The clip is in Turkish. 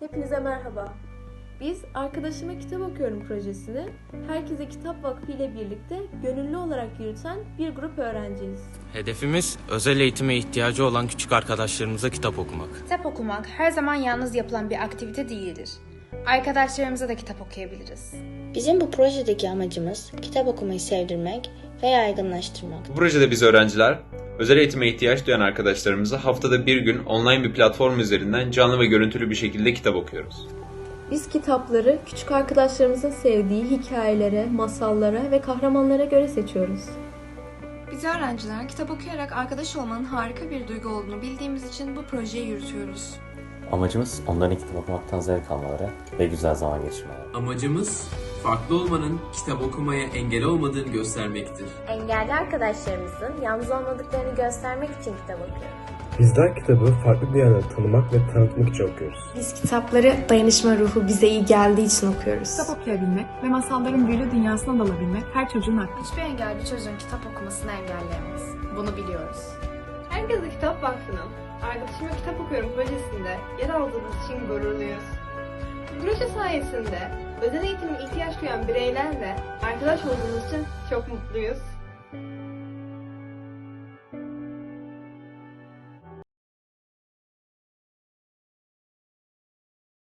Hepinize merhaba. Biz Arkadaşıma Kitap Okuyorum projesini Herkese Kitap Vakfı ile birlikte gönüllü olarak yürüten bir grup öğrenciyiz. Hedefimiz özel eğitime ihtiyacı olan küçük arkadaşlarımıza kitap okumak. Kitap okumak her zaman yalnız yapılan bir aktivite değildir. Arkadaşlarımıza da kitap okuyabiliriz. Bizim bu projedeki amacımız kitap okumayı sevdirmek ve yaygınlaştırmak. Bu projede biz öğrenciler, özel eğitime ihtiyaç duyan arkadaşlarımıza haftada bir gün online bir platform üzerinden canlı ve görüntülü bir şekilde kitap okuyoruz. Biz kitapları küçük arkadaşlarımızın sevdiği hikayelere, masallara ve kahramanlara göre seçiyoruz. Biz öğrenciler kitap okuyarak arkadaş olmanın harika bir duygu olduğunu bildiğimiz için bu projeyi yürütüyoruz. Amacımız onların kitap okumaktan zevk almaları ve güzel zaman geçirmeleri. Amacımız farklı olmanın kitap okumaya engel olmadığını göstermektir. Engelli arkadaşlarımızın yalnız olmadıklarını göstermek için kitap okuyoruz. Bizler kitabı farklı diyarları tanımak ve tanıtmak için okuyoruz. Biz kitapları dayanışma ruhu bize iyi geldiği için okuyoruz. Kitap okuyabilmek ve masalların büyülü dünyasına dalabilmek her çocuğun hakkı. Hiçbir engelli çocuğun kitap okumasını engelleyemez. Bunu biliyoruz. Herkese Kitap Vakfı'nın Arkadaşıma Kitap Okuyorum projesinde yer aldığımız için gururluyuz. Proje sayesinde özel eğitime ihtiyaç duyan bireylerle arkadaş olduğumuz için çok mutluyuz.